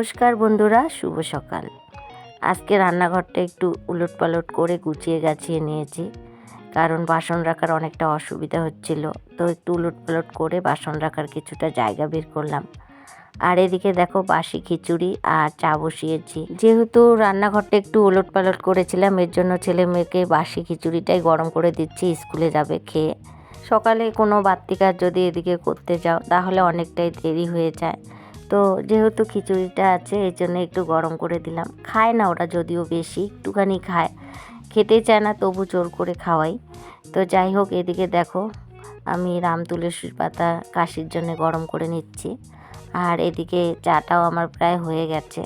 নমস্কার বন্ধুরা, শুভ সকাল। আজকে রান্নাঘরটা একটু উলট পালট করে গুছিয়ে গাছিয়ে নিয়েছি, কারণ বাসন রাখার অনেকটা অসুবিধা হচ্ছিল, তো একটু উলট পালট করে বাসন রাখার কিছুটা জায়গা বের করলাম। আর এদিকে দেখো বাসি খিচুড়ি আর চা বসিয়েছি। যেহেতু রান্নাঘরটা একটু উলট পালট করেছিলাম, এর জন্য ছেলে মেয়েকে বাসি খিচুড়িটাই গরম করে দিচ্ছি, স্কুলে যাবে খেয়ে। সকালে কোনো বাড়তি কাজ যদি এদিকে করতে যাও, তাহলে অনেকটাই দেরি হয়ে যায়। তো যেহেতু খিচুড়িটা আছে এই জন্য একটু গরম করে দিলাম। খায় না ওরা যদিও বেশি, একটুখানি খায়। খেতে চায় না, তবু জোর করে খাওয়াই। তো যাই হোক, এদিকে দেখো, আমি রাম তুলসীর পাতা কাশির জন্য গরম করে নিচ্ছি। আর এদিকে চাটাও আমার প্রায় হয়ে গেছে।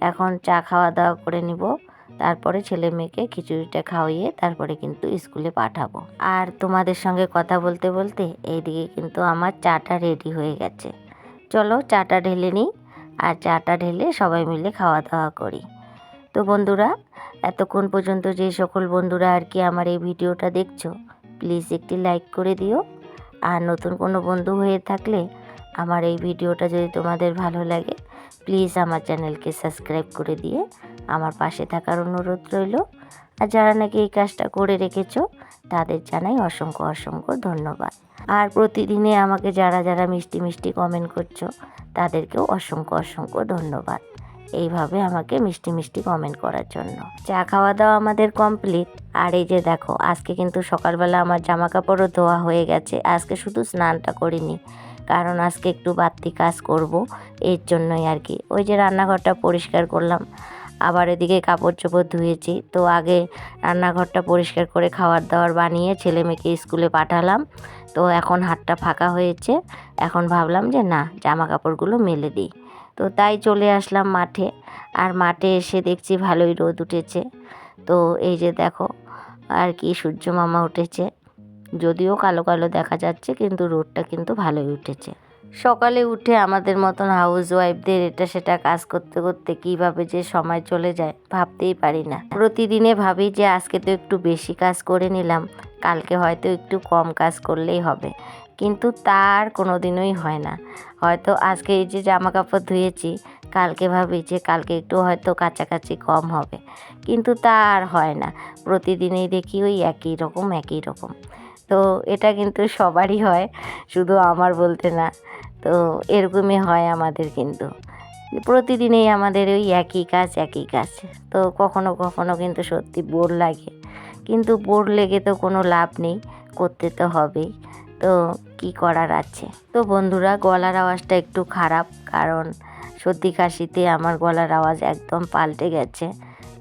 এখন চা খাওয়া দাওয়া করে নিব। তারপরে ছেলে মেয়েকে খিচুড়িটা খাওয়িয়ে তারপরে কিন্তু স্কুলে পাঠাবো। আর তোমাদের সঙ্গে কথা বলতে বলতে এইদিকে কিন্তু আমার চাটা রেডি হয়ে গেছে। চলো চাটা ঢেলে নিই আর চাটা ঢেলে সবাই মিলে খাওয়া দাওয়া করি। তো বন্ধুরা, এতক্ষণ পর্যন্ত যে সকল বন্ধুরা আর কি আমার এই ভিডিওটা দেখছ প্লিজ একটি লাইক করে দিও। আর নতুন কোনো বন্ধু হয়ে থাকলে আমার এই ভিডিওটা যদি তোমাদের ভালো লাগে প্লিজ আমার চ্যানেলকে সাবস্ক্রাইব করে দিয়ে আমার পাশে থাকার অনুরোধ রইল। আর যারা নাকি এই কাজটা করে রেখেছো, তাদের জানাই অসংখ্য অসংখ্য ধন্যবাদ। আর প্রতিদিনে আমাকে যারা যারা মিষ্টি মিষ্টি কমেন্ট করছ, তাদেরকেও অসংখ্য অসংখ্য ধন্যবাদ। এইভাবে আমাকে মিষ্টি মিষ্টি কমেন্ট করার জন্য। চা খাওয়া দাওয়া আমাদের কমপ্লিট আর এই যে দেখো, আজকে কিন্তু সকালবেলা আমার জামা কাপড়ও ধোয়া হয়ে গেছে। আজকে শুধু স্নানটা করিনি, কারণ আজকে একটু বাড়তি কাজ করব, এর জন্যই আর কি। ওই যে রান্নাঘরটা পরিষ্কার করলাম। আবার এদিকে কাপড় চোপড় ধুয়েছি। তো আগে রান্নাঘরটা পরিষ্কার করে খাবার দাবার বানিয়ে ছেলে মেয়েকে স্কুলে পাঠালাম। তো এখন হাতটা ফাঁকা হয়েছে। এখন ভাবলাম যে না জামা কাপড়গুলো মেলে দিই। তো তাই চলে আসলাম মাঠে। আর মাঠে এসে দেখছি ভালোই রোদ উঠেছে। তো এই যে দেখো, আর কি সূর্য মামা উঠেছে। যদিও কালো কালো দেখা যাচ্ছে, কিন্তু রোদটা কিন্তু ভালোই উঠেছে। সকালে উঠে আমাদের মতন হাউস ওয়াইফদের এটা সেটা কাজ করতে করতে কীভাবে যে সময় চলে যায় ভাবতেই পারি না। প্রতিদিনে ভাবি যে আজকে তো একটু বেশি কাজ করে নিলাম, কালকে হয়তো একটু কম কাজ করলেই হবে। কিন্তু তার কোনো দিনই হয় না। হয়তো আজকে এই যে জামা কাপড় ধুয়েছি, কালকে ভাবি যে কালকে একটু হয়তো কাছাকাছি কম হবে। কিন্তু তা আর হয় না। প্রতিদিনেই দেখি ওই একই রকম একই রকম। তো এটা কিন্তু সবারই হয়, শুধু আমার বলতে না। তো এরকমই হয় আমাদের কিন্তু। প্রতিদিনেই আমাদের ওই একই কাজ একই কাজ। তো কখনো কখনো কিন্তু সত্যি বোর লাগে। কিন্তু বোর লেগে তো কোনো লাভ নেই, করতে তো হবেই। তো কি করার আছে? তো বন্ধুরা, গলার আওয়াজটা একটু খারাপ, কারণ সর্দি কাশিতে আমার গলার আওয়াজ একদম পাল্টে গেছে।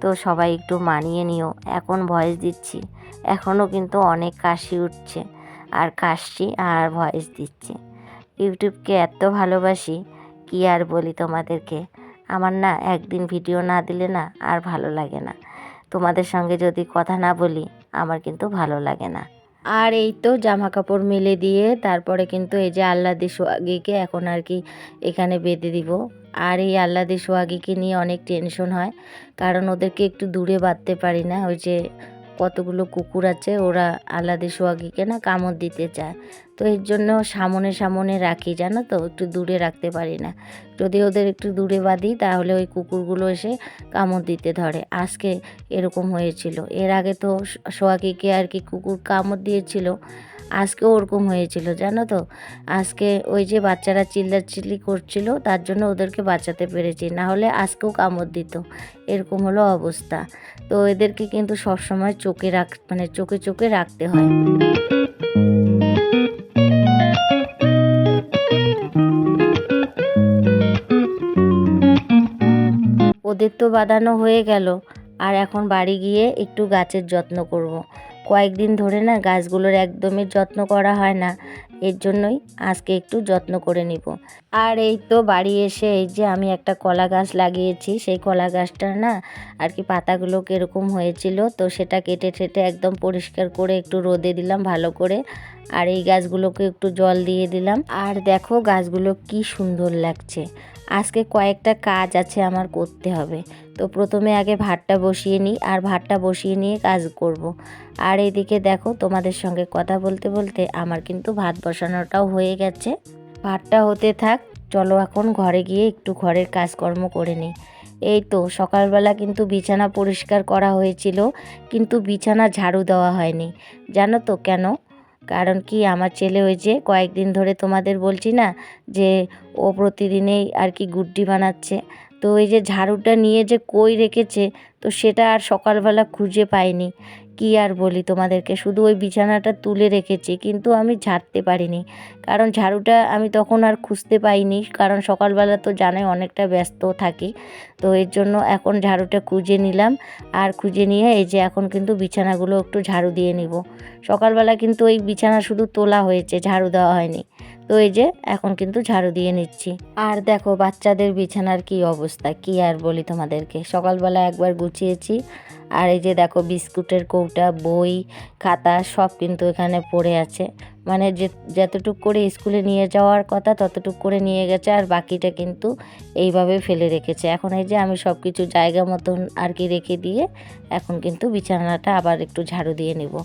তো সবাই একটু মানিয়ে নিও। এখন ভয়েস দিচ্ছি। এখনও কিন্তু অনেক কাশি উঠছে। আর কাশছি আর ভয়েস দিচ্ছি। ইউটিউবকে এত ভালোবাসি, কি আর বলি তোমাদেরকে? আমার না একদিন ভিডিও না দিলে না আর ভালো লাগে না। তোমাদের সঙ্গে যদি কথা না বলি, আমার কিন্তু ভালো লাগে না। আর এই তো জামা কাপড় মেলে দিয়ে তারপরে কিন্তু এই যে আল্লাদি সোহাগিকে এখন আর কি এখানে বেঁধে দিব। আর এই আল্লাদি সোহাগিকে নিয়ে অনেক টেনশন হয়, কারণ ওদেরকে একটু দূরে বাঁধতে পারি না। ওই যে কতগুলো কুকুর আছে, ওরা আলাদা সোহাগিকে না কামড় দিতে চায়। তো এর জন্য সামনে সামনে রাখি, জানো তো? একটু দূরে রাখতে পারি না। যদি ওদের একটু দূরে বাঁধি, তাহলে ওই কুকুরগুলো এসে কামড় দিতে ধরে। আজকে এরকম হয়েছিল। এর আগে তো সোহাগিকে আর কি কুকুর কামড় দিয়েছিল আজকেও ওরকম হয়েছিল, জানো তো? আজকে ওই যে বাচ্চারা চিল্লাচিল্লি করছিল, তার জন্য ওদেরকে বাঁচাতে পেরেছি, না হলে আজকেও কামড় দিত। এরকম হলো অবস্থা। তো এদেরকে কিন্তু সবসময় চোখে রাখ মানে চোখে চোখে রাখতে হয়। ওদের তো বাঁধানো হয়ে গেল, আর এখন বাড়ি গিয়ে একটু গাছের যত্ন করব। কয়েকদিন ধরে না গাছগুলোর একদমই যত্ন করা হয় না। এর জন্যই আজকে একটু যত্ন করে নিব। আর এই তো বাড়ি এসে এই যে আমি একটা কলা গাছ লাগিয়েছি, সেই কলা গাছটা না আর কি পাতাগুলো কীরকম হয়েছিল তো সেটা কেটে ঠেটে একদম পরিষ্কার করে একটু রোদে দিলাম ভালো করে। আর এই গাছগুলোকে একটু জল দিয়ে দিলাম। আর দেখো গাছগুলো কি সুন্দর লাগছে। আজকে কয়েকটা কাজ আছে আমার করতে হবে। তো প্রথমে আগে ভাতটা বসিয়ে নিই আর ভাতটা বসিয়ে নিয়ে কাজ করব। আর এদিকে দেখো তোমাদের সঙ্গে কথা বলতে বলতে আমার কিন্তু ভাত বসানোটাও হয়ে গেছে। ভাতটা হতে থাক, চলো এখন ঘরে গিয়ে একটু ঘরের কাজকর্ম করে নিই। এই তো সকালবেলা কিন্তু বিছানা পরিষ্কার করা হয়েছিল, কিন্তু বিছানা ঝাড়ু দেওয়া হয়নি। জানো তো কেন? কারণ কি আমার ছেলে ওই যে কয়েকদিন ধরে তোমাদের বলছি না যে ও প্রতিদিনেই আর কি গুড্ডি বানাচ্ছে। তো ওই যে ঝাড়ুটা নিয়ে যে কই রেখেছে, তো সেটা আর সকালবেলা খুঁজে পাইনি। কি আর বলি তোমাদেরকে, শুধু ওই বিছানাটা তুলে রেখেছি, কিন্তু আমি ঝাড়তে পারিনি। কারণ ঝাড়ুটা আমি তখন আর খুঁজতে পাইনি, কারণ সকালবেলা তো জানাই অনেকটা ব্যস্ত থাকি। তো এর জন্য এখন ঝাড়ুটা খুঁজে নিলাম, আর খুঁজে নিয়ে এই যে এখন কিন্তু বিছানাগুলো একটু ঝাড়ু দিয়ে নিব। সকালবেলা কিন্তু ওই বিছানা শুধু তোলা হয়েছে, ঝাড়ু দেওয়া হয়নি। তো এই যে, এখন কিন্তু ঝাড়ু দিয়ে নিচ্ছি। আর দেখো, বাচ্চাদের বিছানার কি অবস্থা? কি আর বলি তোমাদেরকে? সকালবেলা একবার গুছিয়েছি। আর এই যে দেখো, বিস্কুটের কৌটা, বই, খাতা সব কিন্তু এখানে পড়ে আছে। মানে যে, যতটুক করে স্কুলে নিয়ে যাওয়ার কথা, ততটুক করে নিয়ে গেছে। আর বাকিটা কিন্তু এইভাবে ফেলে রেখেছে। এখন এই যে, আমি সব কিছু জায়গা মতন আর কি রেখে দিয়ে, এখন কিন্তু বিছানাটা আবার একটু ঝাড়ু দিয়ে নেব।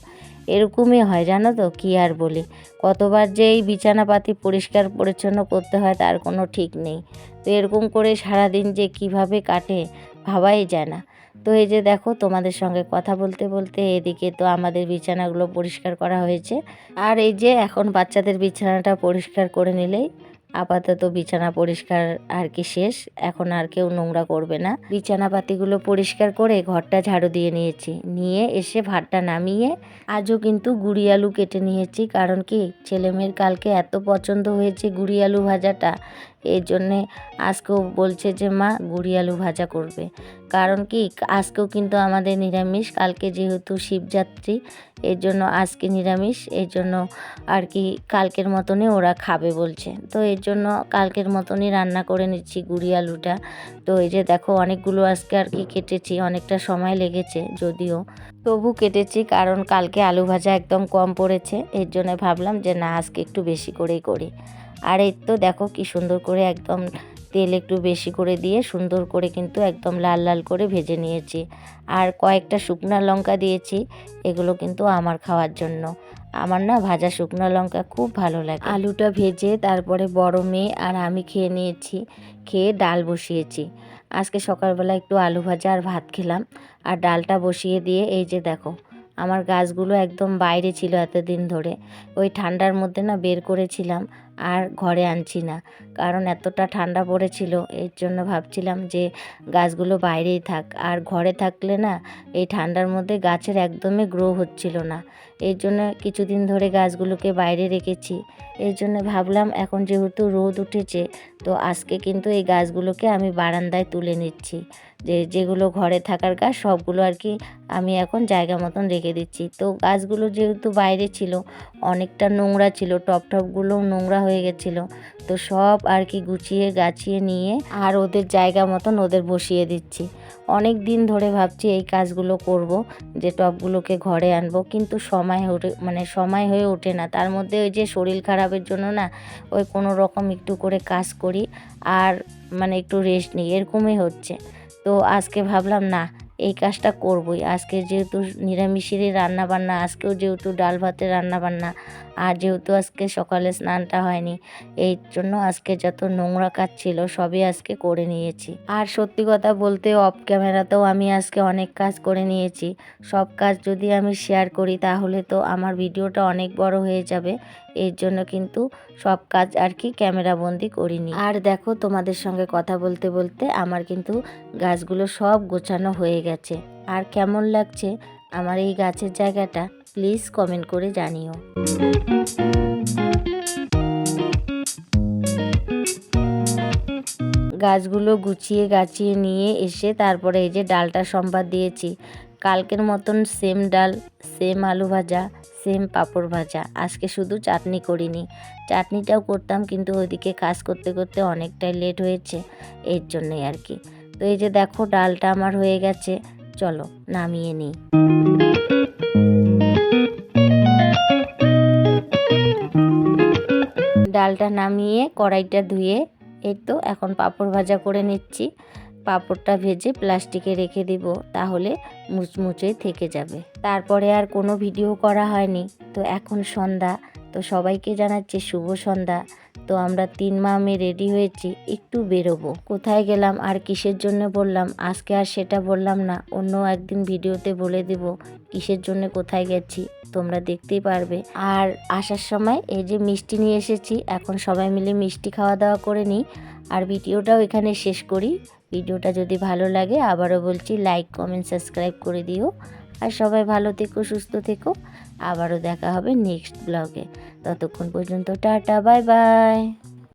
এরকমই হয়, জানো তো? কী আর বলি? কতবার যে এই বিছানাপাতি পরিষ্কার পরিচ্ছন্ন করতে হয় তার কোনো ঠিক নেই। তো এরকম করে সারাদিন যে কীভাবে কাটে ভাবাই যায় না। তো এই যে দেখো, তোমাদের সঙ্গে কথা বলতে বলতে এদিকে তো আমাদের বিছানাগুলো পরিষ্কার করা হয়েছে। আর এই যে এখন বাচ্চাদের বিছানাটা পরিষ্কার করে নিলেই আপাতত বিছানা পরিষ্কার আর কি শেষ, এখন আর কেউ নোংরা করবে না। বিছানা পাতিগুলো পরিষ্কার করে ঘরটা ঝাড়ু দিয়ে নিয়েছি। নিয়ে এসে ভাতটা নামিয়ে আজও কিন্তু গুড়ি আলু কেটে নিয়েছি। কারণ কি, ছেলেমেয়ের কালকে এত পছন্দ হয়েছে গুড়ি আলু ভাজাটা। এই জন্যে আজকেও বলছে যে মা গুড়ি আলু ভাজা করবে। কারণ কি, আজকেও কিন্তু আমাদের নিরামিষ, কালকে যেহেতু শিবযাত্রী, এর জন্য আজকে নিরামিষ, এর জন্য আর কি কালকের মতনই ওরা খাবে বলছে। তো এর জন্য কালকের মতনই রান্না করে নিচ্ছি গুড়ি আলুটা। তো এই যে দেখো, অনেকগুলো আজকে আর কি কেটেছি, অনেকটা সময় লেগেছে যদিও। তবু কেটেছি কারণ কালকে আলু ভাজা একদম কম পড়েছে, এর জন্য ভাবলাম যে না, আজকে একটু বেশি করেই করি। আর এই তো দেখো কি সুন্দর করে একদম তেল একটু বেশি করে দিয়ে সুন্দর করে কিন্তু একদম লাল লাল করে ভেজে নিয়েছি। আর কয়েকটা শুকনো লঙ্কা দিয়েছি, এগুলো কিন্তু আমার খাওয়ার জন্য। আমার না ভাজা শুকনো লঙ্কা খুব ভালো লাগে। আলুটা ভেজে তারপরে বড় মেয়ে আর আমি খেয়ে নিয়েছি, খেয়ে ডাল বসিয়েছি। আজকে সকালবেলা একটু আলু ভাজা আর ভাত খেলাম। আর ডালটা বসিয়ে দিয়ে এই যে দেখো, আমার গাছগুলো একদম বাইরে ছিল এতদিন ধরে। ওই ঠান্ডার মধ্যে না বের করেছিলাম। আর ঘরে আনছি না। কারণ এতটা ঠান্ডা পড়েছিল, এর জন্য ভাবছিলাম যে গাছগুলো বাইরেই থাক। আর ঘরে থাকলে না, এই ঠান্ডার মধ্যে গাছের একদমই গ্রো হচ্ছিল না। এর জন্য কিছুদিন ধরে গাছগুলোকে বাইরে রেখেছি। এর জন্য ভাবলাম, এখন যেহেতু রোদ উঠেছে, তো আজকে কিন্তু এই গাছগুলোকে আমি বারান্দায় তুলে নিচ্ছি। যে যেগুলো ঘরে থাকার গাছ সবগুলো আর কি আমি এখন জায়গা মতন রেখে দিচ্ছি। তো গাছগুলো যেহেতু বাইরে ছিল, অনেকটা নোংরা ছিল, টপ টপগুলোও নোংরা হয়ে গেছিল, তো সব আর কি গুছিয়ে গাছিয়ে নিয়ে আর ওদের জায়গা মতন ওদের বসিয়ে দিচ্ছি। অনেক দিন ধরে ভাবছি এই কাজগুলো করব, যে টবগুলোকে ঘরে আনব, কিন্তু সময় ওঠে মানে সময় হয়ে ওঠে না। তার মধ্যে ওই যে শরীর খারাপের জন্য না, ওই কোনো রকম একটু করে কাজ করি, আর মানে একটু রেস্ট নিই, এরকমই হচ্ছে। তো আজকে ভাবলাম, না, এই কাজটা করবই। আজকে যেহেতু নিরামিষেরই রান্না বান্না আজকেও যেহেতু ডাল ভাতের রান্না বান্না আর যেহেতু আজকে সকালে স্নানটা হয়নি, এই জন্য আজকে যত নোংরা কাজ ছিল সবই আজকে করে নিয়েছি। আর সত্যি কথা বলতে অফ ক্যামেরাতেও আমি আজকে অনেক কাজ করে নিয়েছি। সব কাজ যদি আমি শেয়ার করি, তাহলে তো আমার ভিডিওটা অনেক বড় হয়ে যাবে। এর জন্য কিন্তু সব কাজ আর কি ক্যামেরাবন্দি করিনি। আর দেখো, তোমাদের সঙ্গে কথা বলতে বলতে আমার কিন্তু গাছগুলো সব গোছানো হয়ে গেছে। আর কেমন লাগছে আমার এই গাছের জায়গাটা প্লিজ কমেন্ট করে জানিও। গাছগুলো গুছিয়ে গাছিয়ে নিয়ে এসে তারপরে এই যে ডালটা সম্বাদ দিয়েছি। কালকের মতন সেম ডাল সেম আলু ভাজা সেম পাঁপড় ভাজা। আজকে শুধু চাটনি করিনি। চাটনিটাও করতাম কিন্তু ওইদিকে কাজ করতে করতে অনেকটাই লেট হয়েছে, এর জন্যই আর কি। তো এই যে দেখো, ডালটা আমার হয়ে গেছে। চলো, নামিয়ে নিই। ডালটা নামিয়ে কড়াইটা ধুয়ে, এই তো এখন পাঁপড় ভাজা করে নিচ্ছি। পাঁপড়টা ভেজে প্লাস্টিকে রেখে দিব, তাহলে মুচমুচে থেকে যাবে। তারপরে আর কোনো ভিডিও করা হয়নি। তো এখন সন্ধ্যা তো সবাইকে জানাচ্ছি শুভ সন্ধ্যা। তো আমরা তিন মা আমি রেডি হয়েছি, একটু বেরোবো। কোথায় গেলাম, আর কিসের জন্য বললাম, আজকে আর সেটা বললাম না, অন্য একদিন ভিডিওতে বলে দেব কিসের জন্য কোথায় গেছি, তোমরা দেখতেই পারবে। আর আসার সময় এই যে মিষ্টি নিয়ে এসেছি, এখন সবাই মিলে মিষ্টি খাওয়া দাওয়া করে নিই। আর ভিডিওটাও এখানে শেষ করি। ভিডিওটা যদি ভালো লাগে, আবারও বলছি লাইক কমেন্ট সাবস্ক্রাইব করে দিও। আর সবাই ভালো থেকো, সুস্থ থেকো। আবারও দেখা হবে নেক্সট ব্লগে ততক্ষণ পর্যন্ত টাটা বাই বাই